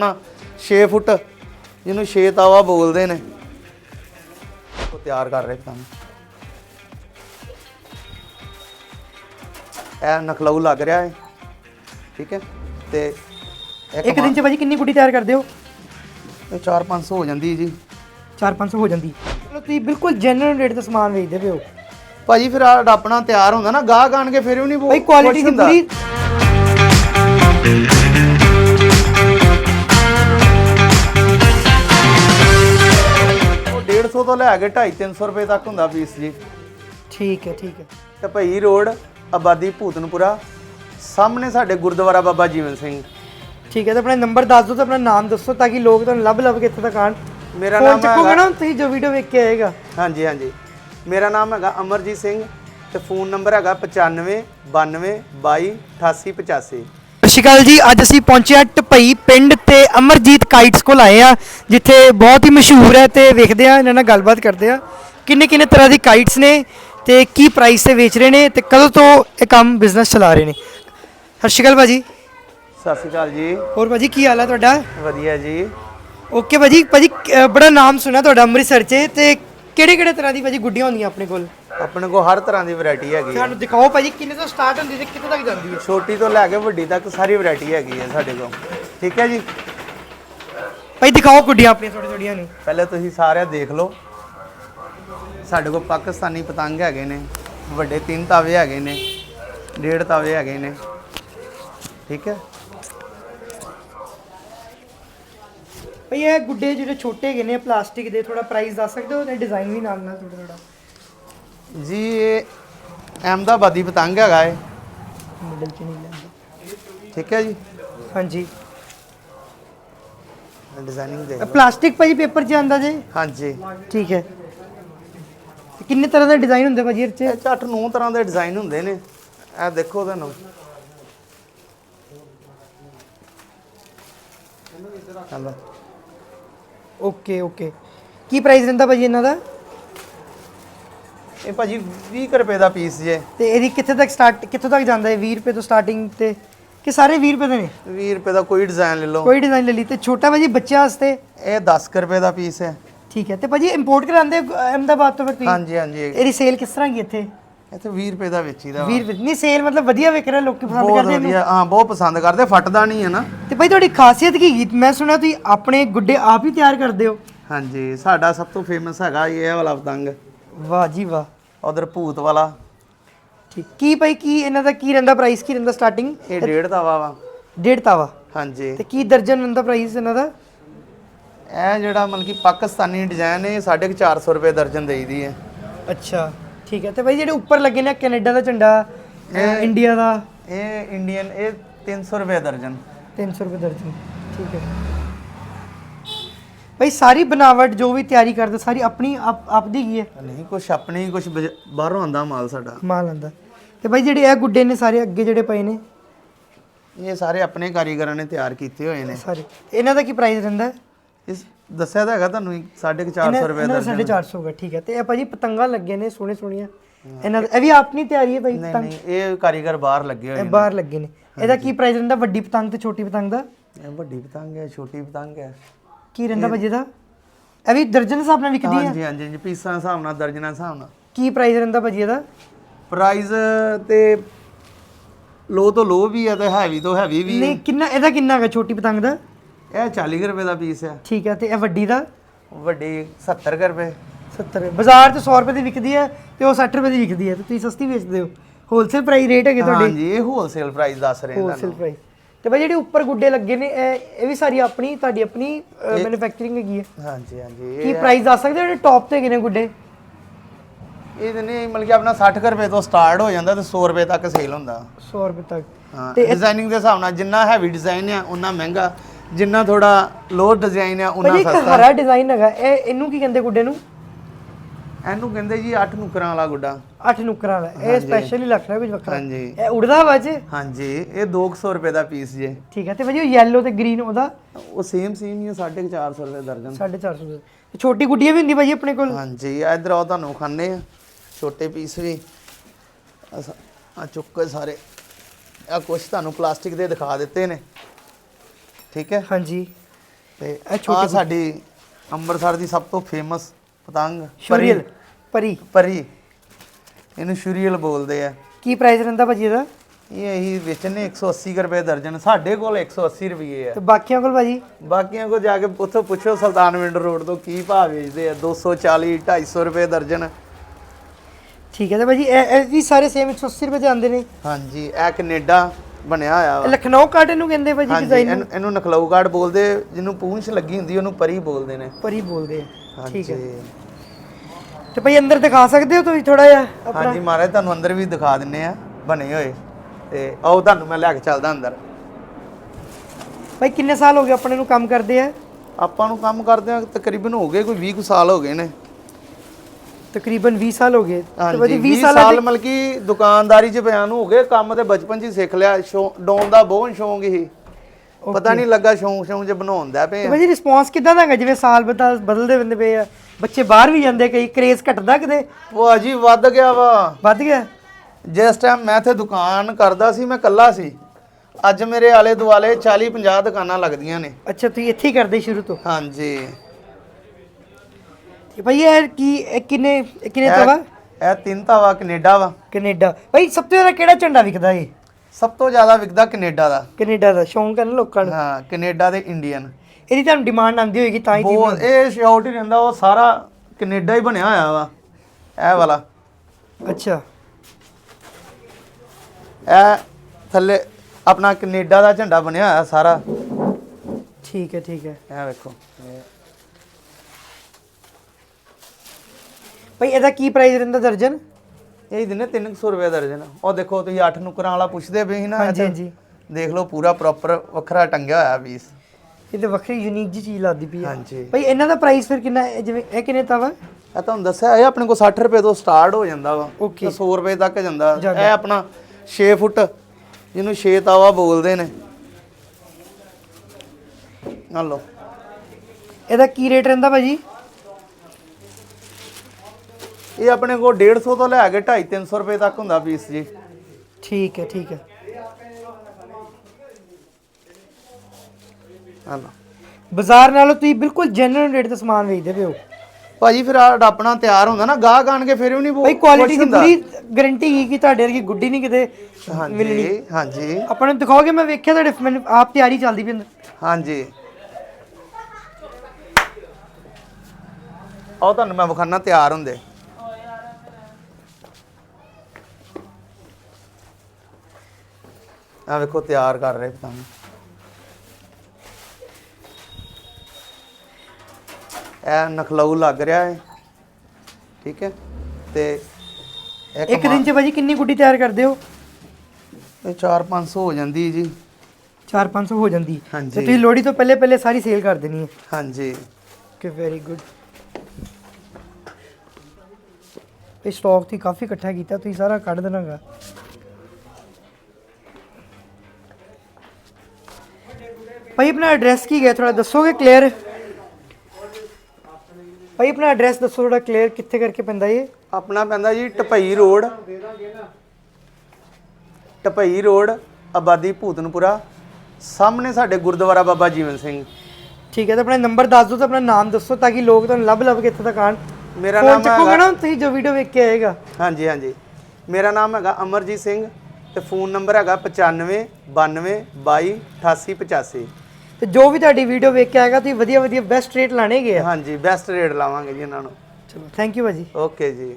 ਆਪਣਾ 6 ਫੁੱਟ ਜਿਹਨੂੰ 6 ਤਾਵਾ ਬੋਲਦੇ ਨੇ। ਉਹ ਤਿਆਰ ਕਰ ਰਹੇ ਕੰਮ। ਇਹ ਨਖਲਊ ਲੱਗ ਰਿਹਾ ਹੈ ਠੀਕ ਹੈ ਤੇ ਇੱਕ ਦਿਨ ਚ ਭਾਜੀ ਕਿੰਨੀ ਗੁੱਡੀ ਤਿਆਰ ਕਰਦੇ ਹੋ? 4-500 ਹੋ ਜਾਂਦੀ ਜੀ। 4-500 ਹੋ ਜਾਂਦੀ। ਚਲੋ ਤੁਸੀਂ ਬਿਲਕੁਲ ਜੈਨੂਇਨ ਰੇਟ ਤੇ ਸਮਾਨ ਵੇਚਦੇ ਪਏ ਹੋ। ਭਾਜੀ ਫਿਰ ਆਪਣਾ ਤਿਆਰ ਹੁੰਦਾ ਨਾ ਗਾਹਕ ਆਣ ਕੇ ਫਿਰ ਵੀ ਨਹੀਂ ਬੋ- ਭਾਈ ਕੁਆਲਿਟੀ ਦੀ। ਪੂਰੀ ਉਹ 150 ਤੋਂ ਲੈ ਕੇ 250 300 ਰੁਪਏ ਤੱਕ ਹੁੰਦਾ ਪੀਸ ਜੀ। ਠੀਕ ਹੈ ਠੀਕ ਹੈ। ਤੇ ਭਈ ਰੋਡ ਆਬਾਦੀ ਭੂਤਨਪੁਰਾ ਸਾਹਮਣੇ ਸਾਡੇ ਗੁਰਦੁਆਰਾ ਬਾਬਾ ਜੀਵਨ ਸਿੰਘ। ਠੀਕ ਹੈ ਤੇ ਆਪਣਾ ਨੰਬਰ ਦੱਸ ਦਿਓ ਤੇ ਆਪਣਾ ਨਾਮ ਦੱਸੋ ਤਾਂ ਕਿ ਲੋਕ ਤੁਹਾਨੂੰ ਲੱਭ ਲੱਭ ਕੇ ਇੱਥੇ ਤੱਕ ਆਣ ਮੇਰਾ ਨਾਮ ਚੱਕੋਗੇ ਨਾ ਤੁਸੀਂ ਜੋ ਵੀਡੀਓ ਵੇਖ ਕੇ ਆਏਗਾ। ਹਾਂਜੀ ਹਾਂਜੀ। ਮੇਰਾ ਨਾਮ ਹੈਗਾ ਅਮਰਜੀਤ ਸਿੰਘ ਤੇ ਫੋਨ ਨੰਬਰ ਹੈਗਾ 95 92 22 88 85 ਸਤਿ ਸ਼੍ਰੀ ਅਕਾਲ ਜੀ ਅੱਜ ਅਸੀਂ ਪਹੁੰਚੇ ਹਾਂ ਟਪਈ ਪਿੰਡ ਤੇ ਅਮਰਜੀਤ ਕਾਈਟਸ ਕੋਲ ਆਏ ਆ ਜਿੱਥੇ ਬਹੁਤ ਹੀ ਮਸ਼ਹੂਰ ਹੈ ਤੇ ਵੇਖਦੇ ਆ ਇਹਨਾਂ ਨਾਲ ਗੱਲਬਾਤ ਕਰਦੇ ਆ। ਕਿੰਨੇ ਕਿੰਨੇ ਤਰ੍ਹਾਂ ਦੀ ਕਾਈਟਸ ਨੇ ਤੇ ਕੀ ਪ੍ਰਾਈਸ ਤੇ ਵੇਚ ਰਹੇ ਨੇ ਤੇ ਕਦੋਂ ਤੋਂ ਇਹ ਕੰਮ ਬਿਜ਼ਨਸ ਚਲਾ ਰਹੇ ਨੇ? ਸਤਿ ਸ਼੍ਰੀ ਅਕਾਲ ਭਾਜੀ। ਸਤਿ ਸ਼੍ਰੀ ਅਕਾਲ ਜੀ। ਹੋਰ ਭਾਜੀ ਕੀ ਹਾਲ ਹੈ ਤੁਹਾਡਾ? ਵਧੀਆ ਜੀ। ਓਕੇ ਭਾਜੀ ਭਾਜੀ ਅਹ ਬੜਾ ਨਾਮ ਸੁਣਿਆ ਤੁਹਾਡਾ ਅੰਮ੍ਰਿਤਸਰ 'ਚ ਤੇ ਕਿਹੜੇ ਕਿਹੜੇ ਤਰ੍ਹਾਂ ਦੀ ਭਾਜੀ ਗੁੱਡੀਆਂ ਹੁੰਦੀਆਂ ਆਪਣੇ ਕੋਲ? ਆਪਣੇ ਕੋਲ ਹਰ ਤਰ੍ਹਾਂ ਦੀ ਵੈਰਾਈਟੀ ਹੈਗੀ ਹੈ ਸਾਨੂੰ ਦਿਖਾਓ ਭਾਜੀ ਕਿੰਨੇ ਤੋਂ ਸਟਾਰਟ ਹੁੰਦੀ ਤੇ ਕਿੱਥੇ ਤੱਕ ਜਾਂਦੀ ਹੈ? ਛੋਟੀ ਤੋਂ ਲੈ ਕੇ ਵੱਡੀ ਤੱਕ ਸਾਰੀ ਵੈਰਾਈਟੀ ਹੈਗੀ ਹੈ ਸਾਡੇ ਕੋਲ। ਠੀਕ ਹੈ ਜੀ? ਭਾਈ ਦਿਖਾਓ ਗੁੱਡੀਆਂ ਆਪਣੀਆਂ ਥੋੜੀ ਥੋੜੀਆਂ ਨੂੰ। ਪਹਿਲੇ ਤੁਸੀਂ ਸਾਰੇ ਦੇਖ ਲਓ। ਸਾਡੇ ਕੋਲ ਪਾਕਿਸਤਾਨੀ ਪਤੰਗ ਹੈਗੇ ਨੇ ਵੱਡੇ ਤਿੰਨ ਤਾਵੇ ਹੈਗੇ ਨੇ ਡੇਢ ਤਾਵੇ ਹੈਗੇ ਨੇ। ਠੀਕ ਹੈ? ਭਈ ਇਹ ਗੁੱਡੇ ਜਿਹੜੇ ਛੋਟੇ ਹੈਗੇ ਨੇ ਪਲਾਸਟਿਕ ਦੇ ਥੋੜਾ ਪ੍ਰਾਈਸ ਦੱਸ ਸਕਦੇ ਹੋ? ਤੇ ਡਿਜ਼ਾਈਨ ਵੀ ਨਾਲ ਨਾਲ ਥੋੜਾ ਥੋੜਾ ਜੀ ਇਹ ਅਹਿਮਦਾਬਾਦੀ ਪਤੰਗ ਹੈਗਾ ਏ ਮਿਡਲ ਚ ਨਹੀਂ ਲੈਂਦਾ। ਠੀਕ ਹੈ ਜੀ। ਹਾਂਜੀ। ਡਿਜ਼ਾਈਨਿੰਗ ਲਓ ਪਲਾਸਟਿਕ ਭਾਜੀ ਪੇਪਰ ਚ ਆਂਦਾ ਜੇ? ਹਾਂਜੀ। ਠੀਕ ਹੈ। ਤੇ ਕਿੰਨੇ ਤਰ੍ਹਾਂ ਦੇ ਡਿਜ਼ਾਈਨ ਹੁੰਦੇ ਭਾਜੀ ਇਹ ਚ? ਇਹ 'ਚ ਅੱਠ ਨੌ ਤਰ੍ਹਾਂ ਦੇ ਡਿਜ਼ਾਈਨ ਹੁੰਦੇ ਨੇ। ਇਹ ਦੇਖੋ ਤੁਹਾਨੂੰ। ਹਲੋ। ਓਕੇ ਓਕੇ ਕੀ ਪ੍ਰਾਈਸ ਰਹਿੰਦਾ ਭਾਜੀ ਇਹਨਾਂ ਦਾ? ਇਹ ਭਾਜੀ 20 ਕੁ ਰੁਪਏ ਦਾ ਪੀਸ ਜੇ। ਤੇ ਇਹਦੀ ਕਿੱਥੇ ਤੱਕ ਸਟਾਰਟ ਕਿੱਥੋਂ ਤੱਕ ਜਾਂਦਾ ਹੈ 20 ਰੁਪਏ ਤੋਂ ਸਟਾਰਟਿੰਗ ਤੇ? ਕਿ ਸਾਰੇ 20 ਰੁਪਏ ਦੇ ਨੇ? 20 ਰੁਪਏ ਦਾ ਕੋਈ ਡਿਜ਼ਾਈਨ ਲੈ ਲਓ। ਕੋਈ ਡਿਜ਼ਾਈਨ ਲੈ ਲਈ ਤੇ ਛੋਟਾ ਭਾਜੀ ਬੱਚਿਆਂ ਵਾਸਤੇ? ਇਹ 10 ਕੁ ਰੁਪਏ ਦਾ ਪੀਸ ਹੈ। ਠੀਕ ਹੈ ਤੇ ਭਾਜੀ ਇੰਪੋਰਟ ਕਰਾਉਂਦੇ ਹੋ ਅਹਿਮਦਾਬਾਦ ਤੋਂ ਫਿਰ ਤੁਸੀਂ? ਹਾਂਜੀ ਹਾਂਜੀ। ਇਹਦੀ ਸੇਲ ਕਿਸ ਤਰ੍ਹਾਂ ਕੀ ਇੱਥੇ? ਇੱਥੇ 20 ਰੁਪਏ ਦਾ ਵੇਚੀਦਾ 20 ਰੁਪਏ ਨਹੀਂ ਸੇਲ ਮਤਲਬ ਵਧੀਆ ਵਿਕ ਰਿਹਾ ਲੋਕੀ ਪਸੰਦ ਬਹੁਤ ਕਰਦੇ ਨੇ। ਵਧੀਆ ਹਾਂ ਬਹੁਤ ਪਸੰਦ ਕਰਦੇ ਫਟਦਾ ਨਹੀਂ ਹੈ ਨਾ। ਤੇ ਭਾਈ ਤੁਹਾਡੀ ਖਾਸੀਅਤ ਕੀ ਗੀਤ ਮੈਂ ਸੁਣਿਆ ਤੁਸੀਂ ਆਪਣੇ ਗੁੱਡੇ ਆਪ ਹੀ ਤਿਆਰ ਕਰਦੇ ਹੋ। ਹਾਂਜੀ ਸਾਡਾ ਸਭ ਤੋਂ ਫੇਮਸ ਹੈਗਾ ਇਹ ਵਾਲਾ ਪਤੰਗ। ਵਾਹ ਜੀ ਵਾਹ ਉਧਰ ਭੂਤ ਵਾਲਾ। ਠੀਕ ਕੀ ਭਾਈ ਕੀ ਇਹਨਾਂ ਦਾ ਕੀ ਰਹਿੰਦਾ ਪ੍ਰਾਈਸ ਕੀ ਰਹਿੰਦਾ ਸਟਾਰਟਿੰਗ ਇਹ ਡੇਢ ਤਾਵਾ ਵਾ। ਡੇਢ ਤਾਵਾ? ਹਾਂਜੀ। ਤੇ ਕੀ ਦਰਜਨ ਰਹਿੰਦਾ ਪ੍ਰਾਈਸ ਇਹਨਾਂ ਦਾ? ਇਹ ਜਿਹੜਾ ਮਤਲਬ ਕਿ ਪਾਕਿਸਤਾਨੀ ਡਿਜ਼ਾਈਨ ਹੈ ਇਹ 450 ਰੁਪਏ ਦਰਜਨ ਦੇਈਦੀ ਹੈ। ਅੱਛਾ ਠੀਕ ਹੈ। ਤੇ ਭਾਈ ਜਿਹੜੇ ਉੱਪਰ ਲੱਗੇ ਨੇ ਕੈਨੇਡਾ ਦਾ ਝੰਡਾ ਇੰਡੀਆ ਦਾ? ਇਹ ਇੰਡੀਅਨ ਇਹ 300 ਰੁਪਏ ਦਰਜਨ। 300 ਰੁਪਏ ਦਰਜਨ ਠੀਕ ਹੈ। ਭਾਈ ਸਾਰੀ ਬਣਾਵਟ ਜੋ ਵੀ ਤਿਆਰੀ ਕਰਦੇ ਸਾਰੀ ਆਪਣੀ ਆਪ ਆਪ ਦੀ ਹੀ ਹੈ। ਨਹੀਂ ਕੁਛ ਆਪਣੀ ਕੁਛ ਬਜ- ਬਾਹਰੋਂ ਆਂਦਾ ਮਾਲ ਸਾਡਾ। ਮਾਲ ਆਂਦਾ ਤੇ ਭਾਈ ਜਿਹੜੇ ਇਹ ਗੁੱਡੇ ਨੇ ਸਾਰੇ ਅੱਗੇ ਜਿਹੜੇ ਪਏ ਨੇ? ਇਹ ਸਾਰੇ ਆਪਣੇ ਕਾਰੀਗਰਾਂ ਨੇ ਤਿਆਰ ਕੀਤੇ ਹੋਏ ਨੇ। ਸਾਰੇ। ਇਹਨਾਂ ਦਾ ਕੀ ਪ੍ਰਾਈਸ ਰਹਿੰਦਾ? ਹੈ ਇਸ ਦੱਸਿਆ ਤਾਂ ਹੈਗਾ ਤੁਹਾਨੂੰ 450 ਰੁਪਏ ਦਾ 450 ਦਾ ਠੀਕ ਹੈ। ਤੇ ਇਹ ਭਾਜੀ ਪਤੰਗਾਂ ਲੱਗੇ ਨੇ ਸੋਹਣੇ ਸੋਹਣੀਆਂ। ਇਹਨਾਂ ਦਾ ਇਹ ਵੀ ਆਪਣੀ ਤਿਆਰੀ ਹੈ ਭਾਈ ਨਹੀਂ ਪਤੰਗ? ਨਹੀਂ ਇਹ ਕਾਰੀਗਰ ਬਾਹਰ ਲੱਗੇ ਹੋਏ ਇਹ ਨੇ। ਬਾਹਰ ਲੱਗੇ ਨੇ। ਇਹਦਾ ਕੀ ਪ੍ਰਾਈਸ ਰਹਿੰਦਾ ਵੱਡੀ ਪਤੰਗ ਤੇ ਛੋਟੀ ਪਤੰਗ ਦਾ? ਇਹ ਵੱਡੀ ਪਤੰਗ ਹੈ ਛੋਟੀ ਪਤੰਗ ਹੈ। ਕੀ ਰਹਿੰਦਾ ਭਾਜੀ ਦਾ ਇਹ ਵੀ ਦਰਜਨ ਹਿਸਾਬ ਨਾਲ ਵਿਕਦੀ ਹੈ ਹਾਂਜੀ ਹਾਂਜੀ ਹਾਂਜੀ, ਪੀਸਾਂ ਦੇ ਹਿਸਾਬ ਨਾਲ ਦਰਜਨਾਂ ਦੇ ਹਿਸਾਬ ਨਾਲ। ਕੀ ਪ੍ਰਾਈਸ ਰਹਿੰਦਾ ਭਾਜੀ ਇਹਦਾ? ਪ੍ਰਾਈਸ ਤੇ ਲੋ ਤੋਂ ਲੋ ਵੀ ਹੈ ਤੇ ਹੈਵੀ ਤੋਂ ਹੈਵੀ ਵੀ ਨਹੀਂ ਕਿੰਨਾ ਇਹਦਾ ਕਿੰਨਾ ਹੈਗਾ ਛੋਟੀ ਪਤੰਗ ਦਾ? ਇਹ 40 ਕੁ ਰੁਪਏ ਦਾ ਪੀਸ ਹੈ ਠੀਕ ਹੈ ਤੇ ਇਹ ਵੱਡੀ ਦਾ? ਵੱਡੀ 70 ਕੁ ਰੁਪਏ। 70 ਬਾਜ਼ਾਰ 'ਚ 100 ਰੁਪਏ ਦੀ ਵਿਕਦੀ ਹੈ ਤੇ ਉਹ 60 ਰੁਪਏ ਦੀ ਵਿਕਦੀ ਹੈ ਤੇ ਤੁਸੀਂ ਸਸਤੀ ਵੇਚਦੇ ਹੋ। ਹੋਲਸੇਲ ਪ੍ਰਾਈਸ ਰੇਟ ਹੈਗੇ ਤੁਹਾਡੇ? ਹਾਂਜੀ ਇਹ ਹੋਲਸੇਲ ਪ੍ਰਾਈਸ ਦੱਸ ਰਹੇ ਹਾਂ ਹੋਲਸੇਲ ਪ੍ਰਾਈਸ ਤੇ ਭਾਈ ਜਿਹੜੇ ਉੱਪਰ ਗੁੱਡੇ ਲੱਗੇ ਨੇ ਇਹ ਇਹ ਵੀ ਸਾਰੀ ਆਪਣੀ ਤੁਹਾਡੀ ਆਪਣੀ ਮੈਨੂਫੈਕਚਰਿੰਗ ਹੈਗੀ ਹੈ। ਹਾਂਜੀ ਹਾਂਜੀ ਕੀ ਪ੍ਰਾਈਸ ਦੱਸ ਸਕਦੇ ਹੋ ਜਿਹੜੇ ਟੌਪ ਤੇ ਹੈਗੇ ਨੇ ਗੁੱਡੇ? ਇਹ ਇਹਦੇ ਨੇ ਮਤਲਬ ਕਿ ਆਪਣਾ 60 ਕੁ ਰੁਪਏ ਤੋਂ ਸਟਾਰਟ ਹੋ ਜਾਂਦਾ ਤੇ 100 ਰੁਪਏ ਤੱਕ ਸੇਲ ਹੁੰਦਾ। 100 ਰੁਪਏ ਤੱਕ। ਹਾਂ ਡਿਜ਼ਾਈਨਿੰਗ ਦੇ ਹਿਸਾਬ ਨਾਲ ਜਿੰਨਾ ਹੈਵੀ ਡਿਜ਼ਾਈਨ ਆ ਉਨਾ ਮਹਿੰਗਾ। ਜਿੰਨਾ ਥੋੜਾ ਲੋ ਡਿਜ਼ਾਈਨ ਆ ਉਨਾ ਭਾਜੀ ਇੱਕ ਸਸਤਾ। ਹਰਾ ਡਿਜ਼ਾਈਨ ਹੈਗਾ। ਇਹ ਇਹਨੂੰ ਕੀ ਕਹਿੰਦੇ ਗੁੱਡੇ ਨੂੰ? ਇਹਨੂੰ ਕਹਿੰਦੇ ਜੀ 8 ਨੁਕਰਾਂ ਵਾਲਾ ਗੁੱਡਾ। ਅੱਠ ਨੁਕਰਾਂ ਵਾਲਾ ਇਹ ਸਪੈਸ਼ਲੀ ਲੱਗ ਰਿਹਾ ਕੁਝ ਵੱਖਰਾ। ਹਾਂਜੀ। ਇਹ ਉੜਦਾ ਵਾ ਚ ਹਾਂਜੀ ਇਹ 200 ਰੁਪਏ ਦਾ ਪੀਸ ਜੇ। ਠੀਕ ਹੈ ਤੇ ਭਾਜੀ ਉਹ yellow ਤੇ green ਉਹਦਾ? ਉਹ ਸੇਮ ਸੇਮ ਹੀ ਆ 450 ਰੁਪਏ ਦਰਜਨ। 450 ਦੇ ਤੇ ਛੋਟੀ ਗੁੱਡੀਆਂ ਵੀ ਹੁੰਦੀ ਭਾਜੀ ਆਪਣੇ ਕੋਲ? ਹਾਂਜੀ ਇਧਰ ਆਓ ਤੁਹਾਨੂੰ ਖਾਣੇ ਆ। ਛੋਟੇ ਪੀਸ ਵੀ। ਆ ਚੁੱਕੇ ਸਾਰੇ। ਆ ਕੁਛ ਤੁਹਾਨੂੰ ਪਲਾਸਟਿਕ ਦੇ ਦਿਖਾ ਦਿੱਤੇ ਨੇ। ਠੀਕ ਹੈ? ਹਾਂਜੀ। ਤੇ ਇਹ ਆ ਛੋਟੀ ਸਾਡੀ ਅੰਮ੍ਰਿਤਸਰ ਦੀ ਸਭ ਤੋਂ ਫੇਮਸ ਪਤੰਗ ਪਰੀ- ਸ਼ੂਰੀਅਲ ਪਰੀ। ਪਰੀ। ਇਹਨੂੰ ਸ਼ੂਰੀਅਲ ਬੋਲਦੇ ਆ। ਕੀ ਪ੍ਰਾਈਸ ਰਹਿੰਦਾ ਭਾਜੀ ਇਹਦਾ? ਇਹ ਅਸੀਂ ਵੇਚਨੇ 180 ਕੁ ਰੁਪਏ ਦਰਜਨ ਸਾਡੇ ਕੋਲ 180 ਰੁਪਏ ਆ। ਤੇ ਬਾਕੀਆਂ ਕੋਲ ਭਾਜੀ? ਬਾਕੀਆਂ ਕੋ ਜਾ ਕੇ ਉੱਥੋਂ ਪੁੱਛੋ ਸੁਲਤਾਨ ਵਿੰਡ ਰੋਡ ਤੋਂ ਕੀ ਭਾਅ ਵੇਚਦੇ ਆ 240 250 ਰੁਪਏ ਦਰਜਨ। ਠੀਕ ਹੈ ਤੇ ਭਾਜੀ ਇਹ ਇਹ ਵੀ ਸਾਰੇ ਸੇਮ 180 ਰੁਪਏ ਦੇ ਆਉਂਦੇ ਨੇ? ਹਾਂਜੀ ਇਹ ਕੈਨੇਡਾ ਬਣਿਆ ਹੋਇਆ ਇਹ ਵਾ ਲਖਨਊ ਕਾਟਨ ਨੂੰ ਕਹਿੰਦੇ ਭਾਜੀ ਹਾਂਜੀ ਡਿਜ਼ਾਈਨ ਇਹਨੂੰ ਇਹਨੂੰ ਨਖਲਊ ਕਾਰਡ ਬੋਲਦੇ ਜਿਹਨੂੰ ਪੂੰਛ ਲੱਗੀ ਹੁੰਦੀ ਉਹਨੂੰ ਪਰੀ ਬੋਲਦੇ ਨੇ। ਪਰੀ ਬੋਲਦੇ ਆ। ਠੀਕ ਹੈ। ਹਾਂਜੀ ਤੇ ਭਾਈ ਅੰਦਰ ਦਿਖਾ ਸਕਦੇ ਹੋ ਤੁਸੀਂ ਥੋੜਾ ਜਿਹਾ ਆਪਣਾ? ਹਾਂਜੀ ਮਹਾਰਾਜ ਤੁਹਾਨੂੰ ਅੰਦਰ ਵੀ ਦਿਖਾ ਦਿੰਨੇ ਆ ਬਣੇ ਹੋਏ। ਤੇ ਆਓ ਤੁਹਾਨੂੰ ਮੈਂ ਲੈ ਕੇ ਚੱਲਦਾ ਅੰਦਰ। ਭਾਈ ਕਿੰਨੇ ਸਾਲ ਹੋ ਗਏ ਆਪਣੇ ਨੂੰ ਕੰਮ ਕਰਦੇ ਆ? ਆਪਾਂ ਨੂੰ ਕੰਮ ਕਰਦੇ ਆ ਤਕਰੀਬਨ ਹੋ ਗਏ ਕੋਈ 20 ਕੁ ਸਾਲ ਹੋ ਗਏ ਨੇ। ਤਕਰੀਬਨ 20 ਸਾਲ ਹੋ ਗਏ। ਹਾਂਜੀ ਭਾਜੀ 20 20 ਸਾਲਾਂ ਮਤਲਬ ਕਿ ਦੁਕਾਨਦਾਰੀ 'ਚ ਬਿਆਨ ਹੋ ਗਏ ਕੰਮ ਤੇ ਬਚਪਨ 'ਚ ਹੀ ਸਿੱਖ ਲਿਆ ਡਾਉਣ ਦਾ ਬਹੁਤ ਸ਼ੌਂਕ ਸੀ। ਪਤਾ ਨਹੀਂ ਲੱਗਾ ਸ਼ੌਂਕ ਸ਼ੌਂਕ 'ਚ ਬਣਾਉਣ ਦਾ ਪਏ। ਭਾਜੀ ਰਿਸਪੌਂਸ ਕਿਦਾਂ ਦਾ ਹੈਗਾ? ਜਿਵੇਂ ਸਾਲ ਬਦਲ ਬਦਲਦੇ ਬੰਦੇ ਪਏ ਆ। ਬੱਚੇ ਬਾਹਰ ਵੀ ਜਾਂਦੇ ਕਈ ਕਰੇਜ਼ ਘਟਦਾ ਕਿਤੇ? ਵਾਹ ਜੀ ਵੱਧ ਗਿਆ ਵਾ। ਵੱਧ ਗਿਆ? ਜਿਸ ਟਾਈਮ ਮੈਂ ਇੱਥੇ ਦੁਕਾਨ ਕਰਦਾ ਸੀ ਮੈਂ ਇਕੱਲਾ ਸੀ। ਅੱਜ ਮੇਰੇ ਆਲੇ ਦੁਆਲੇ 40 50 ਦੁਕਾਨਾਂ ਲੱਗਦੀਆਂ ਨੇ। ਅੱਛਾ ਤੁਸੀਂ ਇੱਥੇ ਹੀ ਕਰਦੇ ਸ਼ੁਰੂ ਤੋਂ? ਹਾਂਜੀ। ਤੇ ਭਾਈ ਇਹ ਕੀ ਇਹ ਕਿੰਨੇ ਇਹ ਕਿੰਨੇ ਤਵਾ? ਇਹ ਤਿੰਨ ਤਾਵਾ ਕੈਨੇਡਾ ਵਾ। ਕੈਨੇਡਾ। ਭਾਈ ਸਭ ਤੋਂ ਜ਼ਿਆਦਾ ਕਿਹੜਾ ਝੰਡਾ ਵਿਕਦਾ ਏ ਸਭ ਤੋਂ ਜ਼ਿਆਦਾ ਵਿਕਦਾ ਕੈਨੇਡਾ ਦਾ। ਕੈਨੇਡਾ ਦਾ ਸ਼ੌਂਕ ਹੈ ਨਾ ਲੋਕਾਂ ਨੂੰ? ਹਾਂ ਕੈਨੇਡਾ ਤੇ ਇੰਡੀਅਨ ਇਹਦੀ ਤੁਹਾਨੂੰ ਡਿਮਾਂਡ ਆਉਂਦੀ ਹੋਏਗੀ ਤਾਂ ਹੀ ਬਹੁਤ ਇਹ ਸ਼ਾਰਟ ਹੀ ਰਹਿੰਦਾ ਉਹ ਸਾਰਾ ਕੈਨੇਡਾ ਹੀ ਬਣਿਆ ਹੋਇਆ ਵਾ। ਇਹ ਵਾਲਾ। ਅੱਛਾ। ਇਹ ਥੱਲੇ ਆਪਣਾ ਕੈਨੇਡਾ ਦਾ ਝੰਡਾ ਬਣਿਆ ਹੋਇਆ ਸਾਰਾ। ਠੀਕ ਹੈ ਠੀਕ ਹੈ। ਇਹ ਵੇਖੋ। ਭਾਈ ਇਹਦਾ ਕੀ ਪ੍ਰਾਈਸ ਰਹਿੰਦਾ ਦਰਜਨ? ਇਹ ਦਿਨੇ 300 ਰੁਪਏ ਦਰਜਨ। ਉਹ ਦੇਖੋ ਤੁਸੀਂ 8 ਨੁਕਰਾਂ ਵਾਲਾ ਪੁੱਛਦੇ ਪਏ ਸੀ ਨਾ ਹਾਂਜੀ। ਹਾਂਜੀ। ਦੇਖ ਲਓ ਪੂਰਾ ਪ੍ਰੋਪਰ ਵੱਖਰਾ ਟੰਗਿਆ ਹੋਇਆ ਪੀਸ ਇਹ ਤਾਂ ਵੱਖਰੀ ਯੂਨੀਕ ਜੀ ਚੀਜ਼ ਲੱਗਦੀ ਪਈ ਹਾਂਜੀ। ਭਾਈ ਇਹਨਾਂ ਦਾ ਪ੍ਰਾਈਸ ਫਿਰ ਕਿੰਨਾ ਹੈ? ਜਿਵੇਂ ਇਹ ਕਿੰਨੇ ਤਵਾ ਇਹ ਤੁਹਾਨੂੰ ਦੱਸਿਆ ਇਹ ਆਪਣੇ ਕੋਲ 60 ਰੁਪਏ ਤੋਂ ਸਟਾਰਟ ਹੋ ਜਾਂਦਾ ਵਾ। Okay. ਤੇ 100 ਰੁਪਏ ਤੱਕ ਜਾਂਦਾ। ਜਾਂਦਾ। ਇਹ ਆਪਣਾ 6 ਫੁੱਟ ਜਿਹਨੂੰ 6 ਤਾਵਾ ਬੋਲਦੇ ਨੇ। ਆ ਲਓ। ਇਹਦਾ ਕੀ ਰੇਟ ਰਹਿੰਦਾ ਭਾਜੀ? ਇਹ ਆਪਣੇ ਕੋਲ 150 ਤੋਂ ਲੈ ਕੇ 250 300 ਰੁਪਏ ਤੱਕ ਹੁੰਦਾ ਪੀਸ ਜੀ। ਠੀਕ ਹੈ ਠੀਕ ਹੈ। ਆ ਲਓ ਬਾਜ਼ਾਰ ਨਾਲੋਂ ਤੁਸੀਂ ਬਿਲਕੁਲ ਜੈਨੂਇਨ ਰੇਟ ਤੇ ਸਮਾਨ ਵੇਚਦੇ ਪਏ ਹੋ। ਭਾਜੀ ਫਿਰ ਆ ਆਪਣਾ ਤਿਆਰ ਹੁੰਦਾ ਨਾ ਗਾਹਕ ਆਣ ਕੇ ਫਿਰ ਵੀ ਨਹੀਂ ਭਾਈ ਕੁਆਲਿਟੀ ਦੀ ਪੂਰੀ ਗਾਰੰਟੀ ਹੈ ਕਿ ਤੁਹਾਡੇ ਵਰਗੀ ਗੁੱਡੀ ਨਹੀਂ ਕਿਤੇ ਹਾਂਜੀ ਹਾਂਜੀ। ਆਪਾਂ ਨੂੰ ਦਿਖਾਓਗੇ ਮੈਂ ਵੇਖਿਆ ਤੁਹਾਡੇ ਮੈਨੂੰ ਆਪ ਤਿਆਰੀ ਚੱਲਦੀ ਪਈ ਅੰਦਰ। ਹਾਂਜੀ। ਆਓ ਤੁਹਾਨੂੰ ਮੈਂ ਵਿਖਾਣਾ ਤਿਆਰ ਹੁੰਦੇ। ਆ ਵੇਖੋ ਤਿਆਰ ਕਰ ਰਹੇ ਪਤੰਗ ਇਹ ਨਖਲਊ ਲੱਗ ਰਿਹਾ ਹੈ। ਠੀਕ ਹੈ। ਤੇ ਇੱਕ ਦਿਨ 'ਚ ਭਾਜੀ ਕਿੰਨੀ ਗੁੱਡੀ ਤਿਆਰ ਕਰਦੇ ਹੋ? ਇਹ 4-500 ਹੋ ਜਾਂਦੀ ਹੈ ਜੀ 4-500 ਹੋ ਜਾਂਦੀ। ਤੇ ਹਾਂਜੀ। ਤੁਸੀਂ ਲੋੜੀ ਤੋਂ ਪਹਿਲੇ ਪਹਿਲੇ ਸਾਰੀ ਸੇਲ ਕਰ ਦੇਣੀ ਹੈ। ਹਾਂਜੀ। ਕਿ ਵੈਰੀ ਗੁੱਡ ਇਹ ਸਟਾਕ ਤੁਸੀਂ ਕਾਫੀ ਇਕੱਠਾ ਕੀਤਾ ਤੁਸੀਂ ਸਾਰਾ ਕੱਢ ਦੇਣਾਗਾ। ਭਾਈ ਆਪਣਾ ਐਡਰੈਸ ਕੀ ਹੈ ਥੋੜਾ ਦੱਸੋਗੇ ਕਲੀਅਰ ਭਾਈ ਆਪਣਾ ਐਡਰੈਸ ਦੱਸੋ ਥੋੜਾ ਕਲੀਅਰ ਕਿੱਥੇ ਕਰਕੇ ਪੈਂਦਾ ਇਹ? ਆਪਣਾ ਪੈਂਦਾ ਜੀ ਟਪਈ ਰੋਡ। ਟਪਈ ਰੋਡ ਆਬਾਦੀ ਭੂਤਨਪੁਰਾ ਸਾਹਮਣੇ ਸਾਡੇ ਗੁਰਦੁਆਰਾ ਬਾਬਾ ਜੀਵਨ ਸਿੰਘ। ਠੀਕ ਹੈ ਤਾਂ ਆਪਣਾ ਨੰਬਰ ਦੱਸ ਦਿਓ ਤੇ ਆਪਣਾ ਨਾਮ ਦੱਸੋ ਤਾਂ ਕਿ ਲੋਕ ਤੁਹਾਨੂੰ ਲੱਭ ਲੱਭ ਕੇ ਇੱਥੇ ਤੱਕ ਆਣ ਮੇਰਾ ਫੋਨ ਨਾਮ ਚੱਕੋਗੇ ਹੈਗਾ ਨਾ ਤੁਸੀਂ ਜੋ ਵੀਡੀਓ ਵੇਖ ਕੇ ਆਏਗਾ? ਹਾਂਜੀ ਹਾਂਜੀ। ਮੇਰਾ ਨਾਮ ਹੈਗਾ ਅਮਰਜੀਤ ਸਿੰਘ ਤੇ ਫੋਨ ਨੰਬਰ ਹੈਗਾ 95 92 22 88 85 ਤੇ ਜੋ ਵੀ ਤੁਹਾਡੀ ਵੀਡੀਓ ਵੇਖ ਕੇ ਆਏਗਾ ਤੁਸੀਂ ਵਧੀਆ ਵਧੀਆ ਬੈਸਟ ਰੇਟ ਲਾਣੇ ਗਏ ਆ। ਹਾਂਜੀ ਬੈਸਟ ਰੇਟ ਲਾਵਾਂਗੇ ਜੀ ਇਹਨਾਂ ਨੂੰ। ਚਲੋ ਥੈਂਕ ਯੂ ਭਾਜੀ। ਓਕੇ ਜੀ।